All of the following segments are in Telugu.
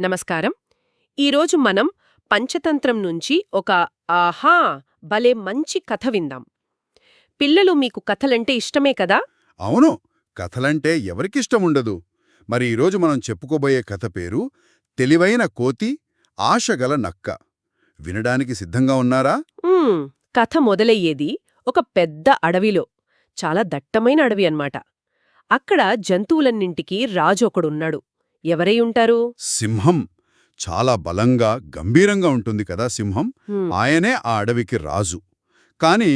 నమస్కారం. ఈరోజు మనం పంచతంత్రం నుంచి ఒక ఆహా భలే మంచి కథ విందాం. పిల్లలు మీకు కథలంటే ఇష్టమే కదా? అవును కథలంటే ఎవరికిష్టముండదు మరి ఈరోజు మనం చెప్పుకోబోయే కథ పేరు తెలివైన కోతి ఆశగల నక్క. వినడానికి సిద్ధంగా ఉన్నారా? కథ మొదలయ్యేది ఒక పెద్ద అడవిలో. చాలా దట్టమైన అడవి అన్నమాట. అక్కడ జంతువులన్నింటికీ రాజు ఒకడున్నాడు. ఎవరై ఉంటారు? సింహం. చాలా బలంగా గంభీరంగా ఉంటుంది కదా సింహం. ఆయనే ఆ అడవికి రాజు. కాని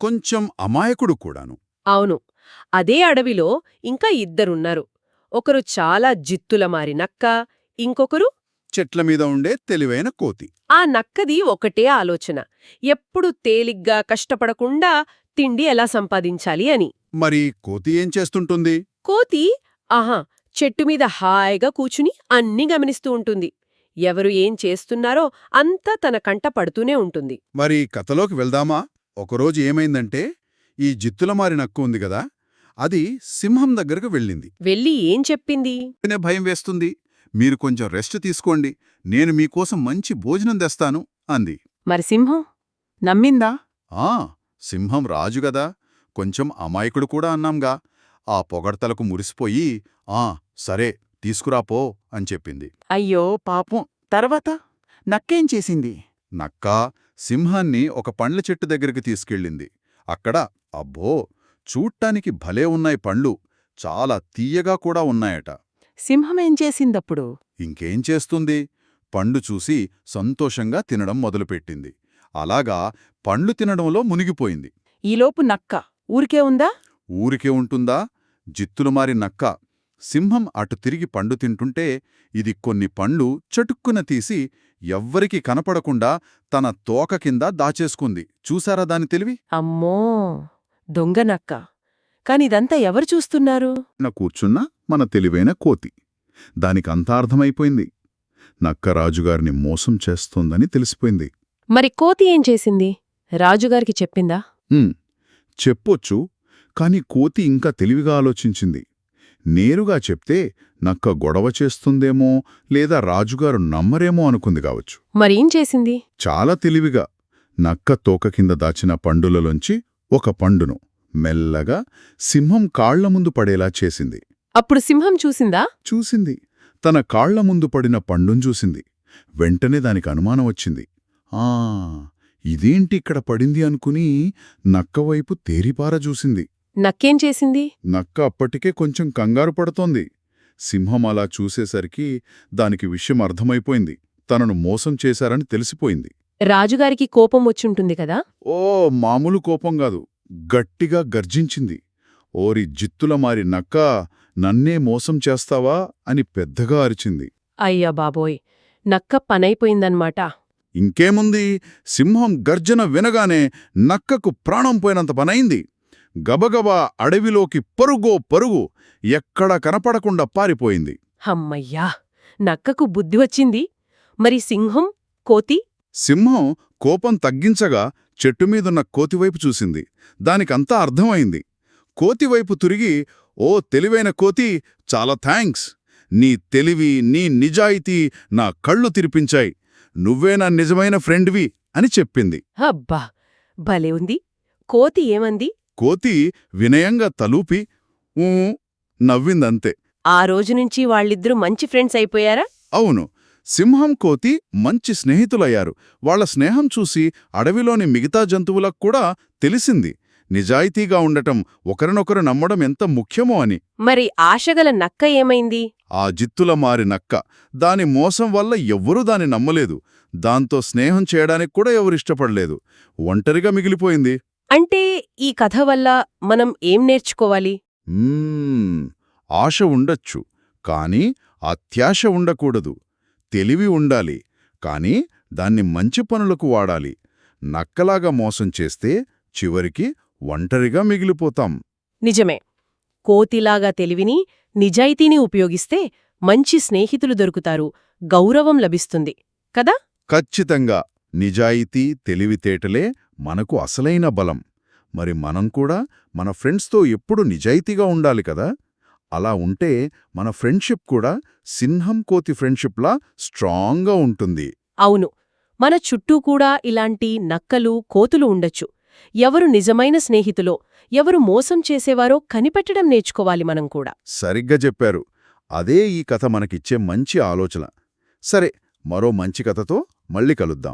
కొంచెం అమాయకుడు కూడాను. అవును. అదే అడవిలో ఇంకా ఇద్దరున్నారు. ఒకరు చాలా జిత్తుల మారి నక్క ఇంకొకరు చెట్ల మీద ఉండే తెలివైన కోతి. ఆ నక్కది ఒకటే ఆలోచన. ఎప్పుడు తేలిగ్గా కష్టపడకుండా తిండి ఎలా సంపాదించాలి అని. మరి కోతి ఏం చేస్తుంటుంది? కోతి ఆహా చెట్టు మీద హాయిగా కూచుని అన్నీ గమనిస్తూ ఉంటుంది. ఎవరు ఏం చేస్తున్నారో అంతా తన కంట పడుతూనే ఉంటుంది. మరి కథలోకి వెళ్దామా? ఒకరోజు ఏమైందంటే ఈ జిత్తులమారి నక్కు ఉంది గదా అది సింహం దగ్గరకు వెళ్ళింది. వెళ్ళి ఏం చెప్పింది? భయం వేస్తుంది. మీరు కొంచెం రెస్ట్ తీసుకోండి. నేను మీకోసం మంచి భోజనం తెస్తాను అంది. మరి సింహం? నమ్మిందా? ఆ సింహం రాజుగదా కొంచెం అమాయకుడు కూడా అన్నాంగా. ఆ పొగడ్తలకు మురిసిపోయి ఆ సరే తీసుకురాపో అని చెప్పింది. అయ్యో పాపం తర్వాత? నక్కేం చేసింది? నక్క సింహాన్ని ఒక పండ్ల చెట్టు దగ్గరికి తీసుకెళ్ళింది. అక్కడ అబ్బో చూట్టానికి భలే ఉన్నాయి పండ్లు. చాలా తీయగా కూడా ఉన్నాయట. సింహమేం చేసిందప్పుడు? ఇంకేం చేస్తుంది? పండు చూసి సంతోషంగా తినడం మొదలుపెట్టింది. అలాగా పండ్లు తినడంలో మునిగిపోయింది. ఈలోపు నక్క ఊరికే ఉందా? ఊరికే ఉంటుందా? జిత్తులుమారి నక్క సింహం అటు తిరిగి పండు తింటుంటే ఇది కొన్ని పండ్లు చటుక్కున తీసి ఎవ్వరికి కనపడకుండా తన తోక కింద దాచేసుకుంది. చూసారా దాని తెలివి? అమ్మో! దొంగ నక్క కానిదంతా ఎవరు చూస్తున్నారు? నా కూర్చున్న మన తెలివైన కోతి. దానికంతా అర్థమైపోయింది. నక్క రాజుగారిని మోసం చేస్తోందని తెలిసిపోయింది. మరి కోతి ఏం చేసింది? రాజుగారికి చెప్పిందా? చెప్పొచ్చు కాని కోతి ఇంకా తెలివిగా ఆలోచించింది. నేరుగా చెప్తే నక్క గొడవ చేస్తుందేమో లేదా రాజుగారు నమ్మరేమో అనుకుంది కావచ్చు. మరేం చేసింది? చాలా తెలివిగా నక్క తోక కింద దాచిన పండులలోంచి ఒక పండును మెల్లగా సింహం కాళ్ళ ముందు పడేలా చేసింది. అప్పుడు సింహం చూసిందా? చూసింది. తన కాళ్ళ ముందు పడిన పండును చూసింది. వెంటనే దానికి అనుమానం వచ్చింది. ఆ ఇదేంటి ఇక్కడ పడింది అనుకుని నక్కవైపు తేరిపార చూసింది. నక్కేం చేసింది? నక్క అప్పటికే కొంచెం కంగారు పడుతోంది. సింహం అలా చూసేసరికి దానికి విషయం అర్థమైపోయింది. తనను మోసం చేశారని తెలిసిపోయింది. రాజుగారికి కోపం వచ్చుంటుంది కదా? ఓ మామూలు కోపం కాదు. గట్టిగా గర్జించింది. ఓరి జిత్తుల మారి నక్క నన్నే మోసం చేస్తావా? అని పెద్దగా అరిచింది. అయ్యా బాబోయ్ నక్క పనైపోయిందన్నమాట ఇంకేముంది? సింహం గర్జన వినగానే నక్కకు ప్రాణం పోయినంత పనైంది. గబగబా అడవిలోకి పరుగో పరుగు ఎక్కడా కనపడకుండా పారిపోయింది. హమ్మయ్యా నక్కకు బుద్ధి వచ్చింది. మరి సింహం కోతి? సింహం కోపం తగ్గించగా చెట్టుమీదున్న కోతివైపు చూసింది. దానికంతా అర్థమైంది. కోతివైపు తిరిగి ఓ తెలివైన కోతి చాలా థ్యాంక్స్ నీ తెలివి నీ నిజాయితీ నా కళ్ళు తిరిపించాయి. నువ్వే నా నిజమైన ఫ్రెండ్వి అని చెప్పింది. అబ్బా! భలే ఉంది. కోతి ఏమంది? కోతి వినయంగా తలూపి ఊ నవ్విందంతే. ఆ రోజు నుంచి వాళ్ళిద్దరూ మంచి ఫ్రెండ్స్ అయిపోయారా? అవును. సింహం కోతి మంచి స్నేహితులయ్యారు. వాళ్ళ స్నేహం చూసి అడవిలోని మిగతా జంతువులకు కూడా తెలిసింది. నిజాయితీగా ఉండటం ఒకరినొకరు నమ్మడం ఎంత ముఖ్యమో అని. మరి ఆశగల నక్క ఏమైంది? ఆ జిత్తుల మారి నక్క. దాని మోసం వల్ల ఎవ్వరూ దాని నమ్మలేదు. దాంతో స్నేహం చేయడానికి కూడా ఎవరిష్టపడలేదు ఒంటరిగా మిగిలిపోయింది. అంటే ఈ కథ వల్ల మనం ఏం నేర్చుకోవాలి? ఆశ ఉండొచ్చు. కాని అత్యాశ ఉండకూడదు. తెలివి ఉండాలి. కాని దాన్ని మంచి పనులకు వాడాలి. నక్కలాగా మోసం చేస్తే చివరికి ఒంటరిగా మిగిలిపోతాం. నిజమే. కోతిలాగా తెలివిని నిజాయితీని ఉపయోగిస్తే మంచి స్నేహితులు దొరుకుతారు. గౌరవం లభిస్తుంది. కదా? ఖచ్చితంగా. నిజాయితీ తెలివితేటలే మనకు అసలైన బలం. మరి మనం కూడా మన ఫ్రెండ్స్తో ఎప్పుడు నిజాయితీగా ఉండాలి కదా? అలా ఉంటే మన ఫ్రెండ్షిప్ కూడా సింహం కోతి ఫ్రెండ్షిప్లా స్ట్రాంగ్గా ఉంటుంది. అవును. మన చుట్టూ కూడా ఇలాంటి నక్కలు కోతులు ఉండొచ్చు. ఎవరు నిజమైన స్నేహితులో ఎవరు మోసం చేసేవారో కనిపెట్టడం నేర్చుకోవాలి మనం కూడా. సరిగ్గా చెప్పారు. అదే ఈ కథ మనకిచ్చే మంచి ఆలోచన. సరే మరో మంచి కథతో మళ్ళీ కలుద్దాం.